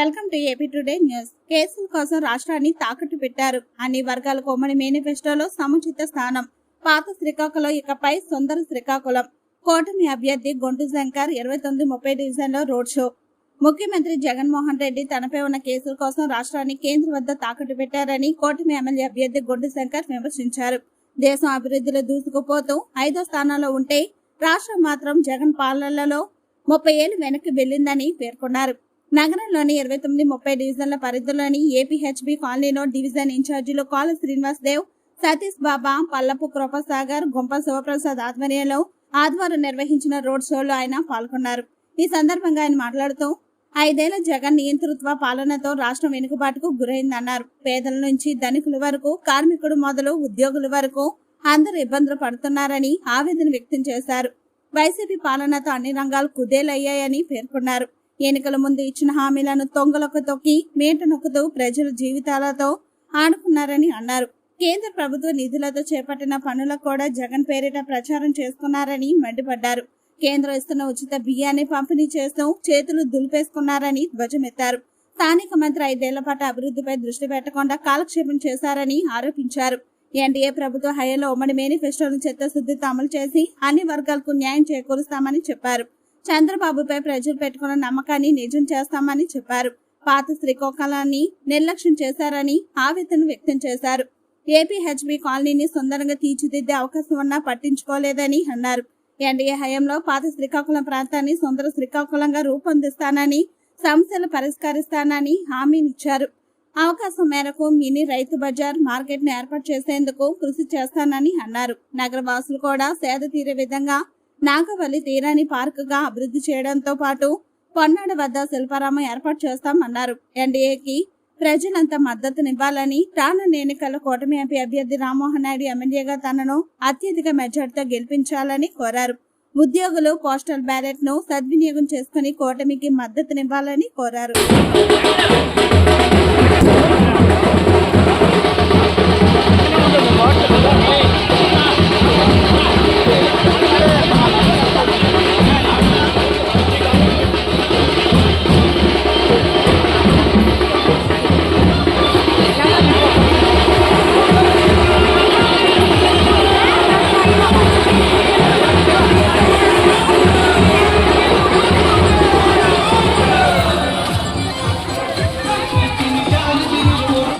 Welcome to AP today news. కేసుల కోసం రాష్ట్రాన్ని తాకట్టు పెట్టారు. అన్ని వర్గాల ఉమ్మడి మేనిఫెస్టోలో సముచిత స్థానం. పాత శ్రీకాకుళం ఇకపై సుందర శ్రీకాకుళం. కూటమి అభ్యర్థి గొంటు శంకర్ ఇరవై తొమ్మిది ముప్పై డివిజన్లో రోడ్ షో. ముఖ్యమంత్రి జగన్మోహన్ రెడ్డి తనపై ఉన్న కేసుల కోసం రాష్ట్రాన్ని కేంద్రం వద్ద తాకట్టు పెట్టారని కూటమి ఎమ్మెల్యే అభ్యర్థి గొంటు శంకర్ విమర్శించారు. దేశం అభివృద్ధిలో దూసుకుపోతూ ఐదో స్థానంలో ఉంటే రాష్ట్రం మాత్రం జగన్ పాలనలో ముప్పై ఏళ్ళు వెనక్కి వెళ్ళిందని పేర్కొన్నారు. నగరంలోని ఇరవై తొమ్మిది ముప్పై డివిజన్ల పరిధిలోని ఏపీహెచ్బి కాలనీలో డివిజన్ ఇన్ఛార్జీలు కాల శ్రీనివాస్ దేవ్ సతీష్ బాబా పల్లపు కృపసాగర్ గుంప శివప్రసాద్ ఆధ్వర్యంలో ఆదివారం నిర్వహించిన రోడ్ షోలో ఆయన పాల్గొన్నారు. ఈ సందర్భంగా ఆయన మాట్లాడుతూ ఐదేళ్ళ జగన్ నియంతృత్వ పాలనతో రాష్ట్రం వెనుకబాటుకు గురైందన్నారు. పేదల నుంచి ధనికుల వరకు కార్మికుడు మొదలు ఉద్యోగుల వరకు అందరూ ఇబ్బందులు పడుతున్నారని ఆవేదన వ్యక్తం చేశారు. వైసీపీ పాలనతో అన్ని రంగాలు కుదేలయ్యాయని పేర్కొన్నారు. ఎన్నికల ముందు ఇచ్చిన హామీలను తొంగలకు తొక్కి మేట నొక్కుతూ ప్రజల జీవితాలతో ఆడుకున్నారని అన్నారు. కేంద్ర ప్రభుత్వ నిధులతో చేపట్టిన పనులకు కూడా జగన్ పేరిట ప్రచారం చేస్తున్నారని మండిపడ్డారు. కేంద్రం ఇస్తున్న ఉచిత బియ్యాన్ని పంపిణీ చేస్తూ చేతులు దులిపేసుకున్నారని ధ్వజమెత్తారు. స్థానిక మంత్రి ఐదేళ్ళ పాటు అభివృద్ధిపై దృష్టి పెట్టకుండా కాలక్షేపం చేశారని ఆరోపించారు. ఎన్డీఏ ప్రభుత్వ హయాంలో ఉమ్మడి మేనిఫెస్టోను చిత్తశుద్ధితో అమలు చేసి అన్ని వర్గాలకు న్యాయం చేకూరుస్తామని చెప్పారు. చంద్రబాబుపై ప్రజలు పెట్టుకున్న నమ్మకాన్ని నిజం చేస్తామని చెప్పారు. పాత శ్రీకాకుళాన్ని నిర్లక్ష్యం చేశారని ఆవేదన వ్యక్తం చేశారు. ఏపీ హెచ్బి కాలనీని సుందరంగా తీర్చిదిద్దే అవకాశం ఉన్నా పట్టించుకోలేదని అన్నారు. ఎన్డీఏ హయాంలో పాత శ్రీకాకుళం ప్రాంతాన్ని సుందర శ్రీకాకుళంగా రూపొందిస్తానని సమస్యలు పరిష్కరిస్తానని హామీనిచ్చారు. అవకాశం మేరకు మినీ రైతు బజార్ మార్కెట్ను ఏర్పాటు చేసేందుకు కృషి చేస్తానని అన్నారు. నగరవాసులు కూడా సేద తీరే విధంగా నాగవల్లి తీరాన్ని పార్క్గా అభివృద్ధి చేయడంతో పాటు పొన్నాడు వద్ద శిల్పారామం ఏర్పాటు చేస్తామన్నారు. ఎన్డీఏకి ప్రజలంతా మద్దతునివ్వాలని రానున్న ఎన్నికల కూటమి ఎంపీ అభ్యర్థి రామ్మోహన్ నాయుడు ఎమ్మెల్యేగా తనను అత్యధిక మెజార్టీతో గెలిపించాలని కోరారు. ఉద్యోగులు పోస్టల్ బ్యాలెట్ను సద్వినియోగం చేసుకుని కూటమికి మద్దతునివ్వాలని కోరారు.